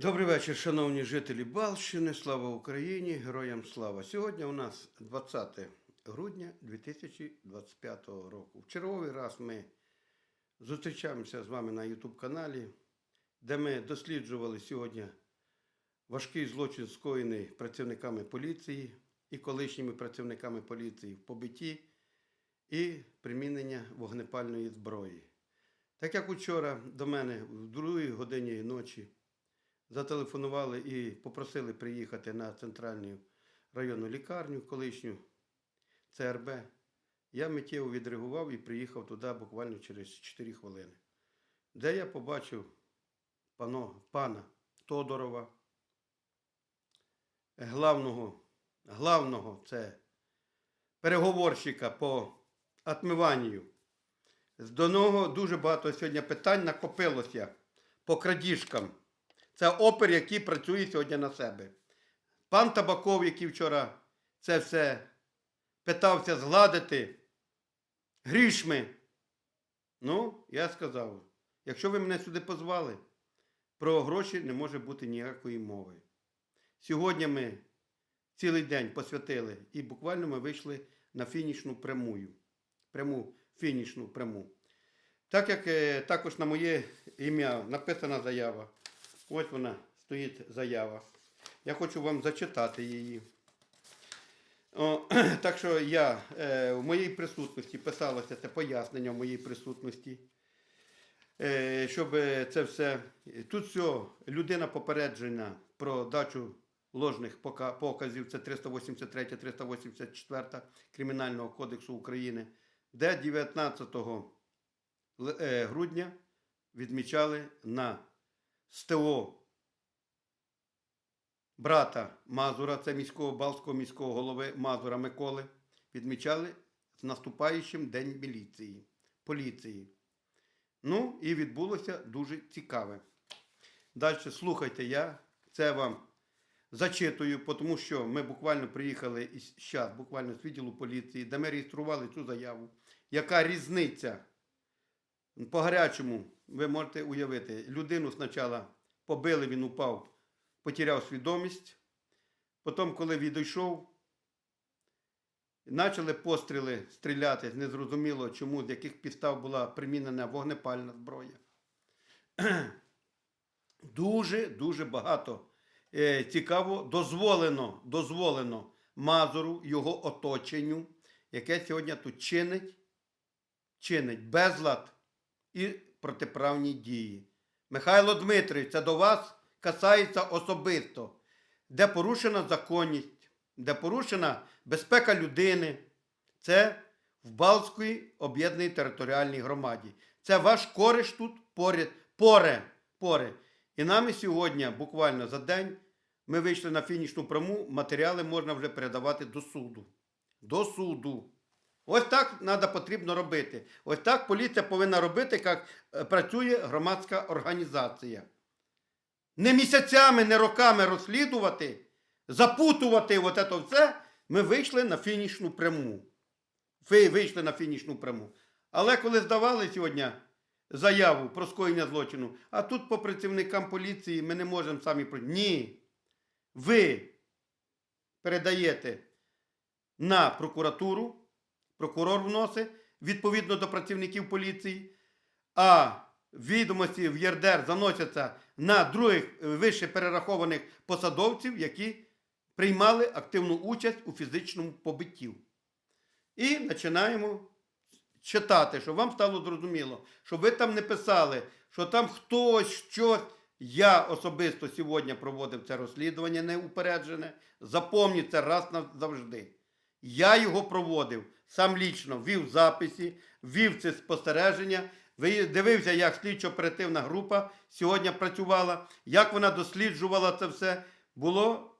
Добрий вечір, шановні жителі Балщини. Слава Україні! Героям слава! Сьогодні у нас 20 грудня 2025 року. В черговий раз ми зустрічаємося з вами на YouTube каналі, де ми досліджували сьогодні важкий злочин, скоєний працівниками поліції і колишніми працівниками поліції в побитті і примінення вогнепальної зброї. Так як учора до мене в другій годині ночі зателефонували і попросили приїхати на центральну районну лікарню, колишню ЦРБ. Я миттєво відреагував і приїхав туди буквально через 4 хвилини, де я побачив пано, пана Тодорова, главного, главного це переговорщика по отмиванню. До нього дуже багато сьогодні питань накопилося по крадіжкам. Це опер, який працює сьогодні на себе. Пан Табаков, який вчора це все питався згладити грішми. Ну, я сказав, якщо ви мене сюди позвали, про гроші не може бути ніякої мови. Сьогодні ми цілий день посвятили і буквально ми вийшли на фінішну прямую. Пряму фінішну пряму. Так як е, також на моє ім'я написана заява. Ось вона стоїть заява. Я хочу вам зачитати її. О, так що я е, в моїй присутності писалося це пояснення в моїй присутності. Е, щоб це все. Тут все, людина попереджена про дачу ложних показів, це 383, 384 Кримінального кодексу України, де 19 е, грудня відмічали на СТО брата Мазура, це міського Балського міського голови Мазура Миколи, відмічали з наступаючим День міліції, поліції. Ну, і відбулося дуже цікаве. Далі слухайте, я це вам зачитую, тому що ми буквально приїхали із зараз, буквально з відділу поліції, де ми реєстрували цю заяву. Яка різниця? По гарячому, ви можете уявити, людину спочатку побили, він упав, потеряв свідомість. Потім, коли відійшов, почали постріли стріляти. Незрозуміло, чому, з яких підстав була примінена вогнепальна зброя. Дуже дуже багато е, цікаво дозволено, дозволено Мазуру, його оточенню, яке сьогодні тут чинить, чинить безлад і протиправні дії. Михайло Дмитрович, це до вас касається особисто, де порушена законність, де порушена безпека людини. Це в Балтській об'єднаній територіальній громаді. Це ваш кориш тут поряд, поре, поре. І нами сьогодні, буквально за день, ми вийшли на фінішну пряму, матеріали можна вже передавати до суду. До суду. Ось так треба потрібно робити. Ось так поліція повинна робити, як е, працює громадська організація. Не місяцями, не роками розслідувати, запутувати от це все, ми вийшли на фінішну пряму. Ви вийшли на фінішну пряму. Але коли здавали сьогодні заяву про скоєння злочину, а тут по працівникам поліції ми не можемо самі. Ні. Ви передаєте на прокуратуру, прокурор вносить відповідно до працівників поліції, а відомості в ЄРДР заносяться на других е, вище перерахованих посадовців, які приймали активну участь у фізичному побитті. І починаємо читати, щоб вам стало зрозуміло, щоб ви там не писали, що там хтось щось. Я особисто сьогодні проводив це розслідування неупереджене. Запомніть це раз назавжди. Я його проводив сам лічно, вів записі, вів це спостереження, дивився, як слідчо-оперативна група сьогодні працювала, як вона досліджувала це все. Було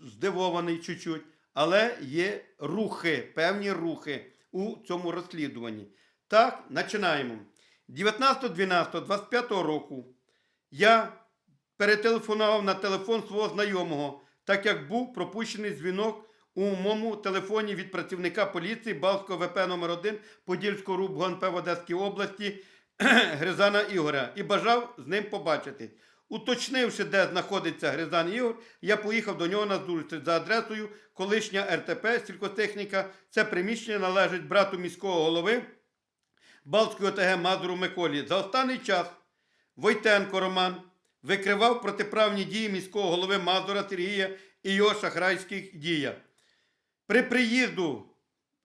здивований чуть-чуть, але є рухи, певні рухи у цьому розслідуванні. Так, починаємо. 19.12.25 року я перетелефонував на телефон свого знайомого, так як був пропущений дзвінок у моєму телефоні від працівника поліції Балського ВП номер 1 Подільського РУП ГУНП в Одеській області Гризана Ігоря і бажав з ним побачити. Уточнивши, де знаходиться Гризан Ігор, я поїхав до нього на зустріч за адресою колишня РТП сількотехніка. Це приміщення належить брату міського голови Балтської ОТГ Мазуру Миколі. За останній час Войтенко Роман викривав протиправні дії міського голови Мазура Сергія і його шахрайських діях. При приїзду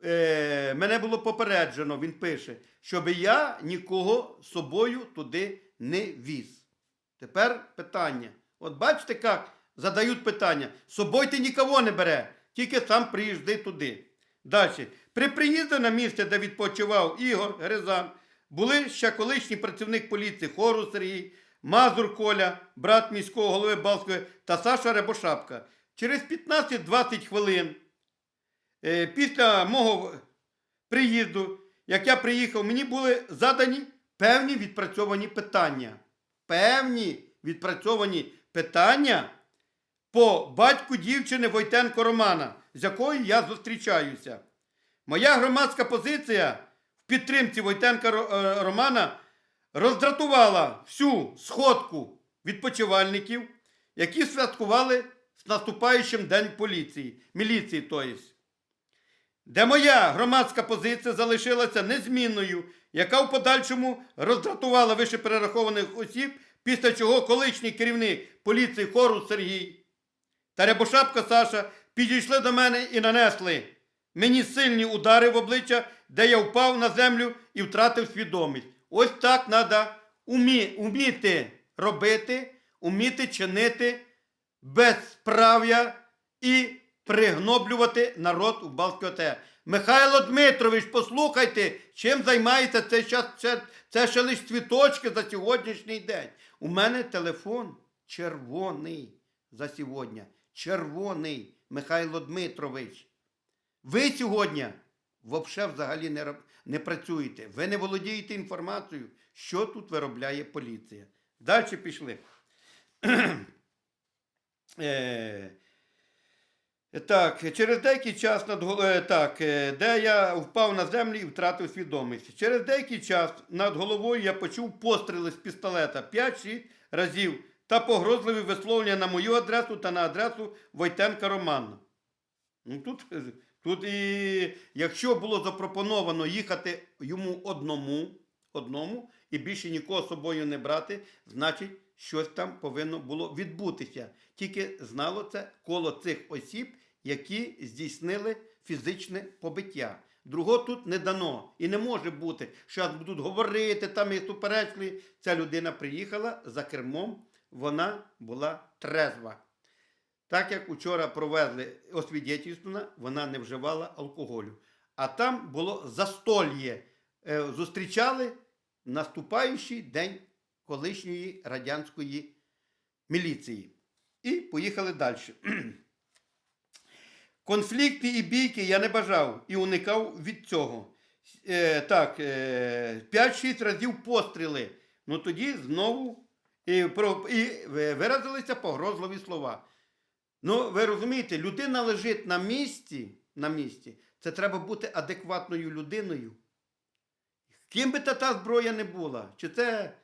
е, мене було попереджено, він пише, щоб я нікого з собою туди не віз. Тепер питання. От бачите, як задають питання. З собою ти нікого не бере, тільки сам приїжджай туди. Далі. При приїзді на місце, де відпочивав Ігор Гризан, були ще колишній працівник поліції Хору Сергій, Мазур Коля, брат міського голови Балської та Саша Рябошапка. Через 15-20 хвилин після мого приїзду, як я приїхав, мені були задані певні відпрацьовані питання. Певні відпрацьовані питання по батьку дівчини Войтенко Романа, з якою я зустрічаюся. Моя громадська позиція в підтримці Войтенка е, Романа роздратувала всю сходку відпочивальників, які святкували з наступаючим День поліції, міліції, то де моя громадська позиція залишилася незмінною, яка в подальшому роздратувала вище перерахованих осіб, після чого колишній керівник поліції хору Сергій та Рябошапка Саша підійшли до мене і нанесли мені сильні удари в обличчя, де я впав на землю і втратив свідомість. Ось так треба умі, уміти робити, уміти чинити безправ'я і пригноблювати народ у Балтській ОТГ. Михайло Дмитрович, послухайте, чим займається це, щас- це, це ще лише цвіточки за сьогоднішній день. У мене телефон червоний за сьогодні. Червоний Михайло Дмитрович. Ви сьогодні взагалі взагалі не, не працюєте. Ви не володієте інформацією, що тут виробляє поліція. Далі пішли. Е, так, через деякий час над е, так, е, де я впав на землю і втратив свідомість. Через деякий час над головою я почув постріли з пістолета 5-6 разів та погрозливі висловлення на мою адресу та на адресу Войтенка Романа. Ну тут, тут і якщо було запропоновано їхати йому одному, одному і більше нікого з собою не брати, значить щось там повинно було відбутися. Тільки знало це коло цих осіб, які здійснили фізичне побиття. Другого тут не дано. І не може бути, що будуть говорити там і суперечливі. Ця людина приїхала за кермом, вона була трезва. Так як учора провезли освідетельственно, вона не вживала алкоголю. А там було застольє. Е, Зустрічали наступаючий день колишньої радянської міліції. І поїхали далі. Конфлікти і бійки я не бажав і уникав від цього. Е, так, е, 5-6 разів постріли. Ну тоді знову і, про, і виразилися погрозливі слова. Ну, ви розумієте, людина лежить на місці, на місці. Це треба бути адекватною людиною. Ким би та та зброя не була, чи це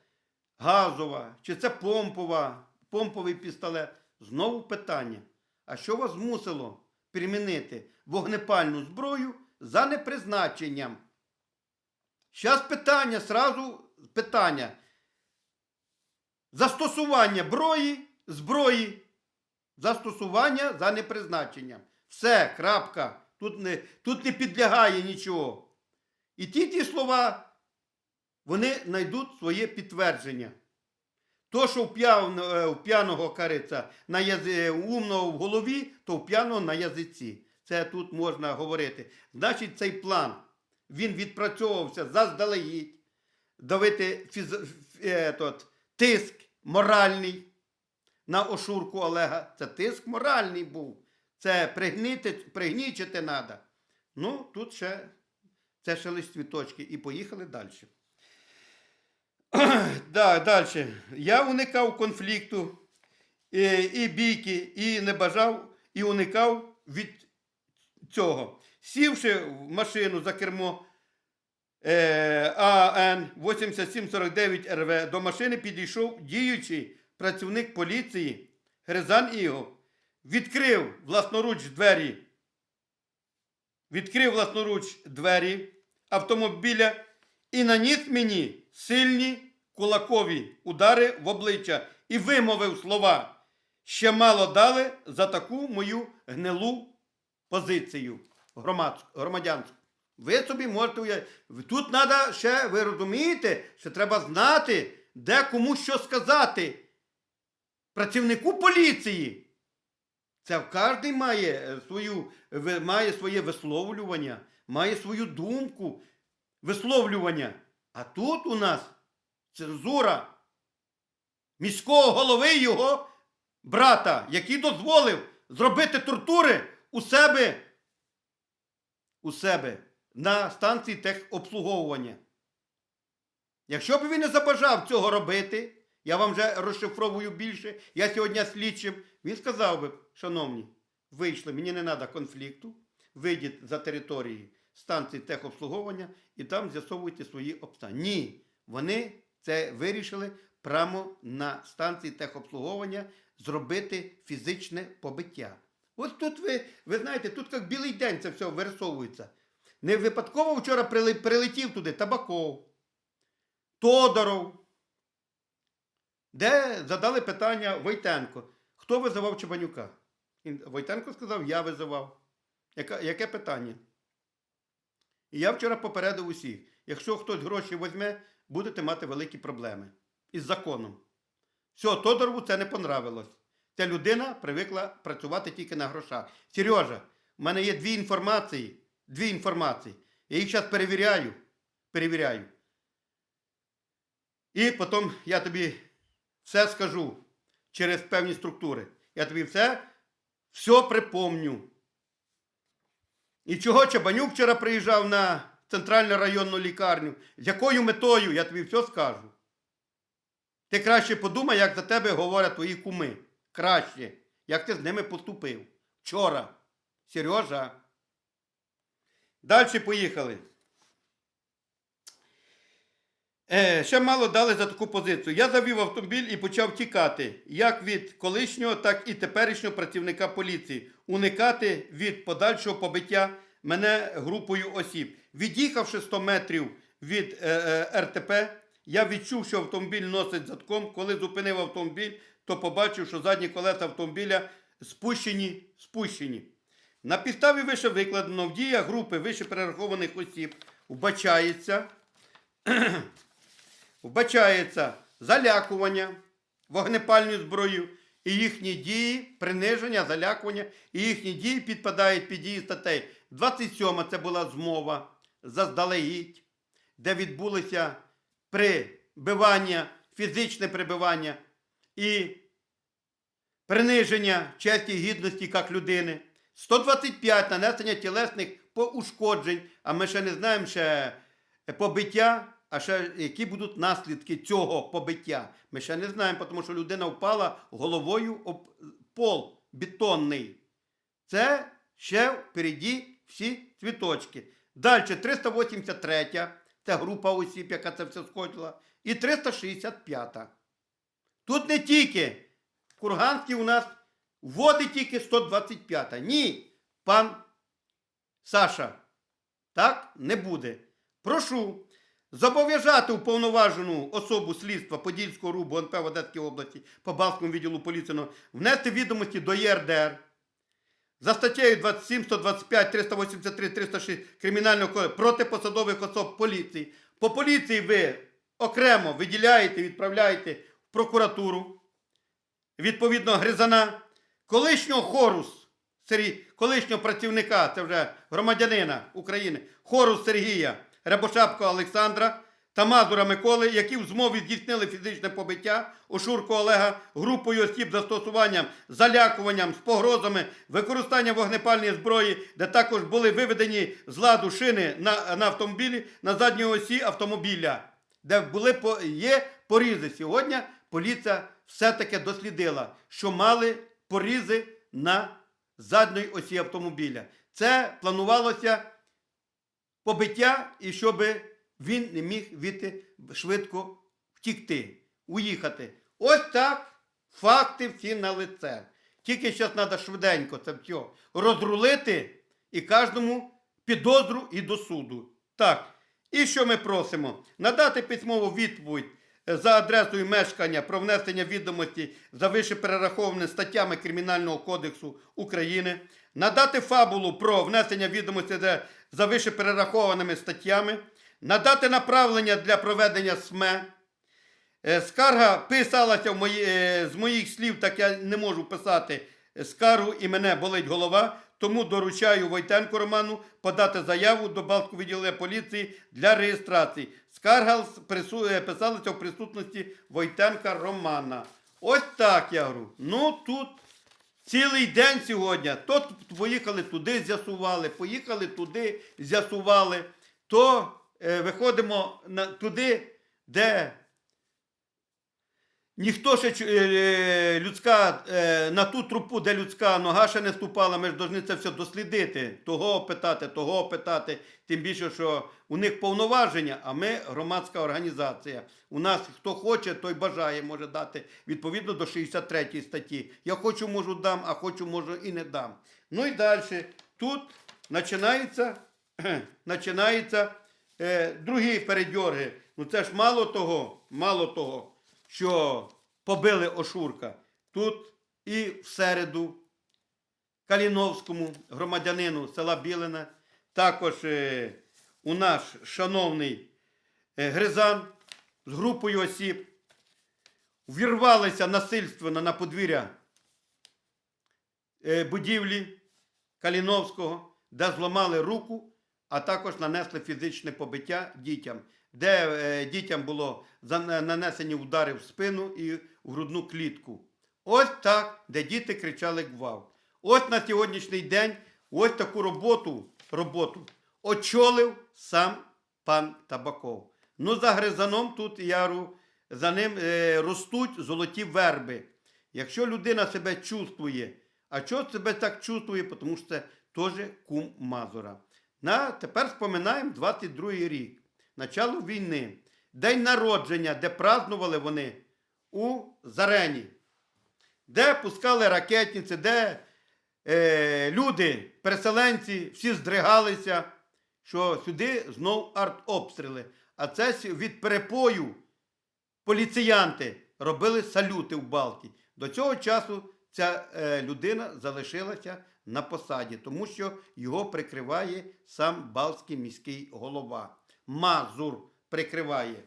газова, чи це помпова, помповий пістолет. Знову питання. А що вас змусило примінити вогнепальну зброю за непризначенням? Зараз питання, сразу питання. Застосування брої, зброї, застосування за непризначенням. Все, крапка. Тут не, тут не підлягає нічого. І ті ті слова, вони знайдуть своє підтвердження. То, що п'яв, е, п'яного кариця на язи, умного в голові, то у п'яного на язиці. Це тут можна говорити. Значить, цей план він відпрацьовувався заздалегідь, давити фіз, е, тот, тиск моральний на ошурку Олега. Це тиск моральний був. Це пригнити, пригнічити треба. Ну, тут ще це ще лише цвіточки. І поїхали далі. да, далі. Я уникав конфлікту і, і бійки, і не бажав, і уникав від цього. Сівши в машину за кермо е, АН 8749 РВ, до машини підійшов діючий працівник поліції Гризан Ігор відкрив власноруч двері, відкрив власноруч двері автомобіля і наніс мені сильні кулакові удари в обличчя і вимовив слова. Ще мало дали за таку мою гнилу позицію громадянську. Ви собі можете уявити. Тут треба ще, ви розумієте, що треба знати, де кому що сказати. Працівнику поліції. Це кожний має е, свою, має своє висловлювання, має свою думку, висловлювання. А тут у нас цензура міського голови його брата, який дозволив зробити тортури у себе, у себе на станції техобслуговування. Якщо б він не забажав цього робити, я вам вже розшифровую більше, я сьогодні слідчим, він сказав би, шановні, вийшли, мені не треба конфлікту, вийдіть за території станції техобслуговування і там з'ясовуйте свої обставини. Ні, вони це вирішили прямо на станції техобслуговування зробити фізичне побиття. Ось тут ви, ви знаєте, тут як білий день це все вирисовується. Не випадково вчора прилетів туди Табаков, Тодоров, де задали питання Войтенко. Хто визивав Чебанюка? Войтенко сказав, я визивав. Яке питання? І я вчора попередив усіх, якщо хтось гроші візьме, будете мати великі проблеми із законом. Все, Тодорову це не понравилось. Ця людина привикла працювати тільки на грошах. Сережа, в мене є дві інформації. Дві інформації. Я їх зараз перевіряю. Перевіряю. І потім я тобі все скажу через певні структури. Я тобі все, все припомню. І чого Чабанюк вчора приїжджав на центральну районну лікарню? З якою метою, я тобі все скажу. Ти краще подумай, як за тебе говорять твої куми. Краще, як ти з ними поступив. Вчора. Сережа. Далі поїхали. Е, ще мало дали за таку позицію. Я завів автомобіль і почав тікати, як від колишнього, так і теперішнього працівника поліції, уникати від подальшого побиття мене групою осіб. Від'їхавши 100 метрів від е, е, РТП, я відчув, що автомобіль носить задком. Коли зупинив автомобіль, то побачив, що задні колеса автомобіля спущені, спущені. На підставі вище викладено в діях групи вище перерахованих осіб вбачається вбачається залякування вогнепальною зброєю і їхні дії, приниження, залякування, і їхні дії підпадають під дії статей. 27 це була змова заздалегідь, де відбулося прибивання, фізичне прибивання і приниження честі і гідності як людини. 125 нанесення тілесних ушкоджень, а ми ще не знаємо ще побиття, а ще які будуть наслідки цього побиття. Ми ще не знаємо, тому що людина впала головою об пол бетонний. Це ще впереді всі цвіточки. Далі 383, це група осіб, яка це все скочила, і 365. Тут не тільки Курганський у нас вводить тільки 125. Ні, пан Саша, так не буде. Прошу зобов'язати уповноважену особу слідства Подільського РУБу НП в Одеській області по Балському відділу поліції внести відомості до ЄРДР за статтею 27, 125, 383, 306 Кримінального кодексу проти посадових особ поліції. По поліції ви окремо виділяєте, відправляєте в прокуратуру, відповідно Гризана, колишнього хорус, колишнього працівника, це вже громадянина України, хорус Сергія, Рябошапко Олександра та Мазура Миколи, які в змові здійснили фізичне побиття Ошурко Олега групою осіб застосуванням, залякуванням, з погрозами, використанням вогнепальної зброї, де також були виведені з ладу шини на, на автомобілі на задній осі автомобіля, де були по- є порізи. Сьогодні поліція все-таки дослідила, що мали порізи на задній осі автомобіля. Це планувалося побиття, і щоб він не міг від швидко втікти, уїхати. Ось так Факти всі на лице. Тільки зараз треба швиденько це все розрулити і кожному підозру і до суду. Так. І що ми просимо? Надати письмову відповідь е, за адресою мешкання про внесення відомості за вище перерахованими статтями Кримінального кодексу України, надати фабулу про внесення відомості за, вище перерахованими статтями, надати направлення для проведення СМЕ. Е, Скарга писалася в мої, е, з моїх слів, так я не можу писати скаргу і мене болить голова, тому доручаю Войтенку Роману подати заяву до Балтського відділення поліції для реєстрації. Скарга е, писалася в присутності Войтенка Романа. Ось так я говорю. Ну тут цілий день сьогодні. То поїхали туди, з'ясували, поїхали туди, з'ясували. То е, виходимо на, туди, де Ніхто ще е, людська е, на ту трупу, де людська нога ще не ступала, ми ж повинні це все дослідити. Того питати, того питати. Тим більше, що у них повноваження, а ми громадська організація. У нас хто хоче, той бажає, може дати відповідно до 63 статті. Я хочу, можу дам, а хочу, можу і не дам. Ну і далі. Тут починаються е, другі передьорги. Ну це ж мало того, мало того що побили Ошурка. Тут і в середу Каліновському громадянину села Білина, також е, у наш шановний е, Гризан з групою осіб вірвалися насильственно на подвір'я е, будівлі Каліновського, де зламали руку, а також нанесли фізичне побиття дітям, де е, дітям було нанесені удари в спину і в грудну клітку. Ось так, де діти кричали гвалт. Ось на сьогоднішній день ось таку роботу, роботу очолив сам пан Табаков. Ну, за Гризаном тут я говорю, за ним е, ростуть золоті верби. Якщо людина себе чувствує, а чого себе так чувствує, тому що це теж кум Мазура. На, тепер споминаємо 22-й рік, начало війни, день народження, де празднували вони у Зарені, де пускали ракетниці, де е, люди, переселенці, всі здригалися, що сюди знов артобстріли. А це від перепою поліціянти робили салюти в Балті. До цього часу ця е, людина залишилася на посаді, тому що його прикриває сам Балтський міський голова. Мазур прикриває.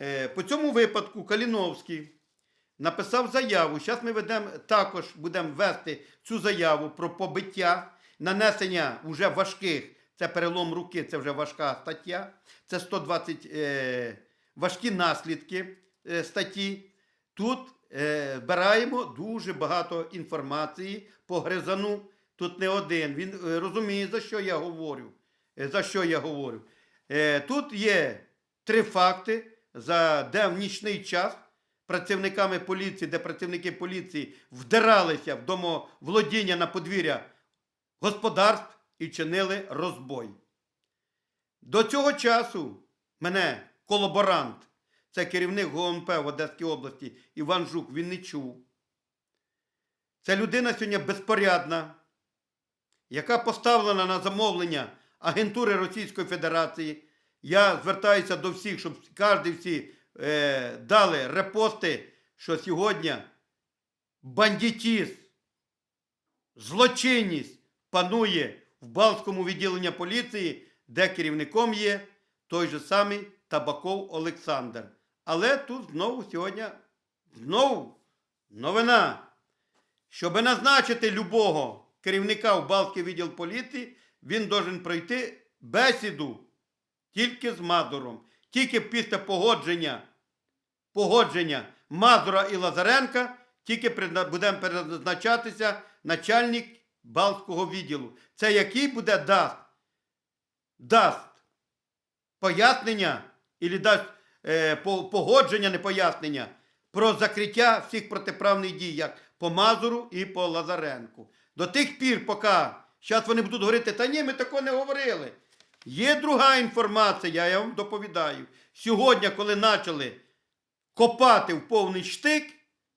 Е, по цьому випадку Каліновський написав заяву. Зараз ми ведемо також будемо вести цю заяву про побиття, нанесення вже важких. Це перелом руки, це вже важка стаття. Це 120 е, важкі наслідки е, статті. Тут е, збираємо дуже багато інформації по Гризану. Тут не один. Він е, розуміє, за що я говорю. Е, за що я говорю. Е, тут є три факти, за де в нічний час працівниками поліції, де працівники поліції вдиралися в домоволодіння на подвір'я господарств і чинили розбой. До цього часу мене колаборант, це керівник ГОНП в Одеській області Іван Жук, він не чув. Це людина сьогодні безпорядна, яка поставлена на замовлення агентури Російської Федерації. Я звертаюся до всіх, щоб кожен всі е, дали репости, що сьогодні бандитізм, злочинність панує в Балтському відділенні поліції, де керівником є той же самий Табаков Олександр. Але тут знову сьогодні знову новина. Щоб назначити любого керівника в Балтський відділ поліції, він должен пройти бесіду тільки з Мазуром. Тільки після погодження, погодження Мазура і Лазаренка, тільки будемо призначатися начальник Балтського відділу. Це який буде дасть, дасть пояснення і дасть е, погодження, не пояснення про закриття всіх протиправних дій, як по Мазуру і по Лазаренку. До тих пір, поки зараз вони будуть говорити, та ні, ми такого не говорили. Є друга інформація, я вам доповідаю. Сьогодні, коли почали копати в повний штик,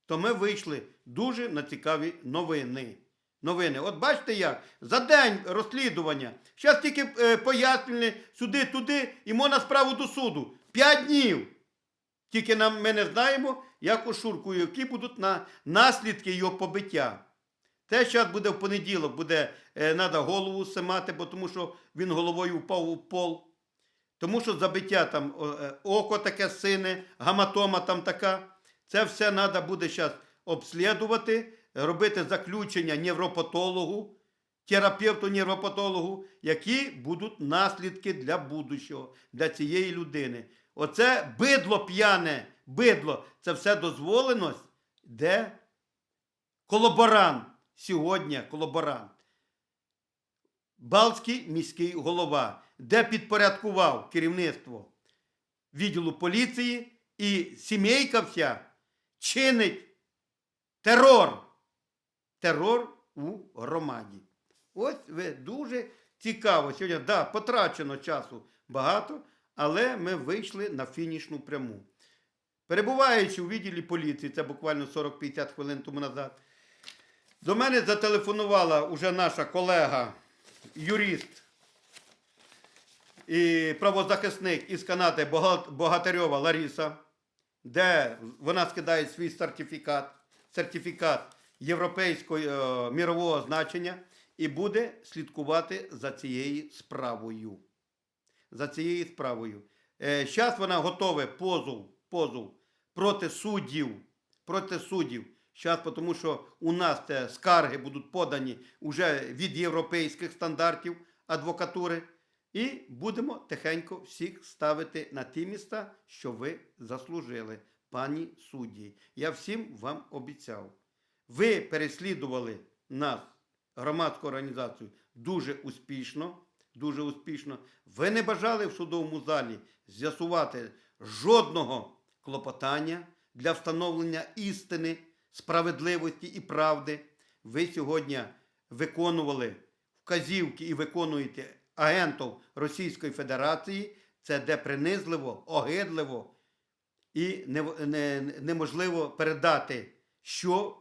то ми вийшли дуже на цікаві новини. Новини. От бачите як, за день розслідування. Зараз тільки е, пояснювали сюди-туди і можна справу до суду. П'ять днів. Тільки нам, ми не знаємо, як у Шурку, які будуть на наслідки його побиття. Те зараз буде в понеділок, буде треба голову симати, бо тому що він головою впав у пол. Тому що забиття там е, око таке сине, гаматома там така. Це все треба буде зараз обслідувати, робити заключення невропатологу, терапевту невропатологу, які будуть наслідки для будущого, для цієї людини. Оце бидло п'яне, бидло, це все дозволеність, де колаборант сьогодні колаборант. Балтський міський голова, де підпорядкував керівництво відділу поліції і сімейка вся чинить терор. Терор у громаді. Ось ви дуже цікаво. Сьогодні, да, потрачено часу багато, але ми вийшли на фінішну пряму. Перебуваючи у відділі поліції, це буквально 40-50 хвилин тому назад, до мене зателефонувала уже наша колега, юрист і правозахисник із Канади Бога- Богатирьова Лариса, де вона скидає свій сертифікат, сертифікат європейського е, мірового значення і буде слідкувати за цією справою. За цією справою. Зараз вона готове позов, позов проти суддів, проти суддів. Зараз, тому що у нас це скарги будуть подані вже від європейських стандартів адвокатури. І будемо тихенько всіх ставити на ті міста, що ви заслужили, пані судді. Я всім вам обіцяв. Ви переслідували нас, громадську організацію, дуже успішно. Дуже успішно. Ви не бажали в судовому залі з'ясувати жодного клопотання для встановлення істини, справедливості і правди. Ви сьогодні виконували вказівки і виконуєте агентів Російської Федерації. Це де принизливо, огидливо і не- не- неможливо передати, що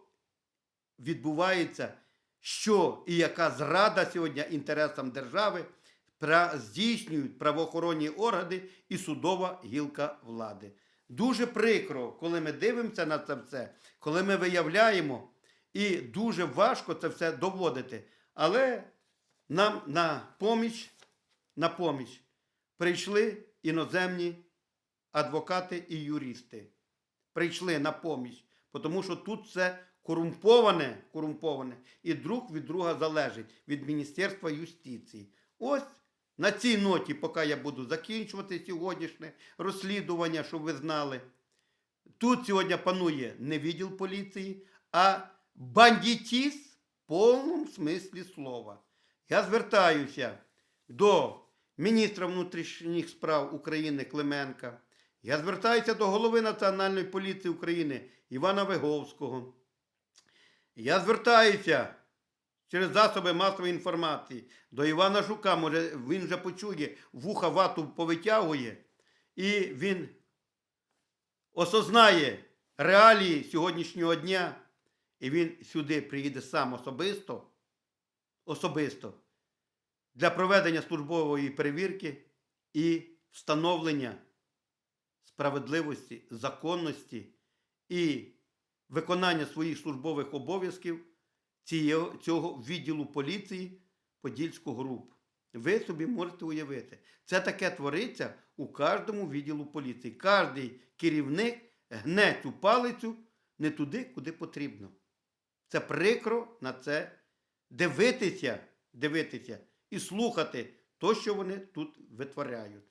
відбувається, що і яка зрада сьогодні інтересам держави здійснюють правоохоронні органи і судова гілка влади. Дуже прикро, коли ми дивимося на це все, коли ми виявляємо, і дуже важко це все доводити. Але нам на поміч, на поміч прийшли іноземні адвокати і юристи. Прийшли на поміч, тому що тут все корумповане, корумповане і друг від друга залежить від Міністерства юстиції. Ось на цій ноті, поки я буду закінчувати сьогоднішнє розслідування, щоб ви знали. Тут сьогодні панує не відділ поліції, а бандитізм в повному смислі слова. Я звертаюся до міністра внутрішніх справ України Клименка. Я звертаюся до голови Національної поліції України Івана Виговського. Я звертаюся через засоби масової інформації до Івана Жука. Може, він вже почує, вуха вату повитягує, і він осознає реалії сьогоднішнього дня, і він сюди приїде сам особисто, особисто для проведення службової перевірки і встановлення справедливості, законності і виконання своїх службових обов'язків цього відділу поліції Подільську груп. Ви собі можете уявити, це таке твориться у кожному відділу поліції. Кожний керівник гне цю палицю не туди, куди потрібно. Це прикро на це дивитися, дивитися і слухати то, що вони тут витворяють.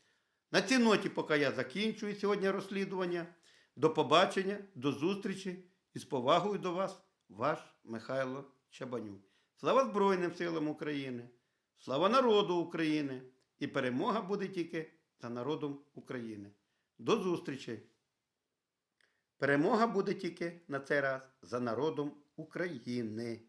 На цій ноті, поки я закінчую сьогодні розслідування. До побачення, до зустрічі і з повагою до вас, ваш Михайло Чабанюк. Слава Збройним силам України! Слава народу України! І перемога буде тільки за народом України. До зустрічі! Перемога буде тільки на цей раз за народом України.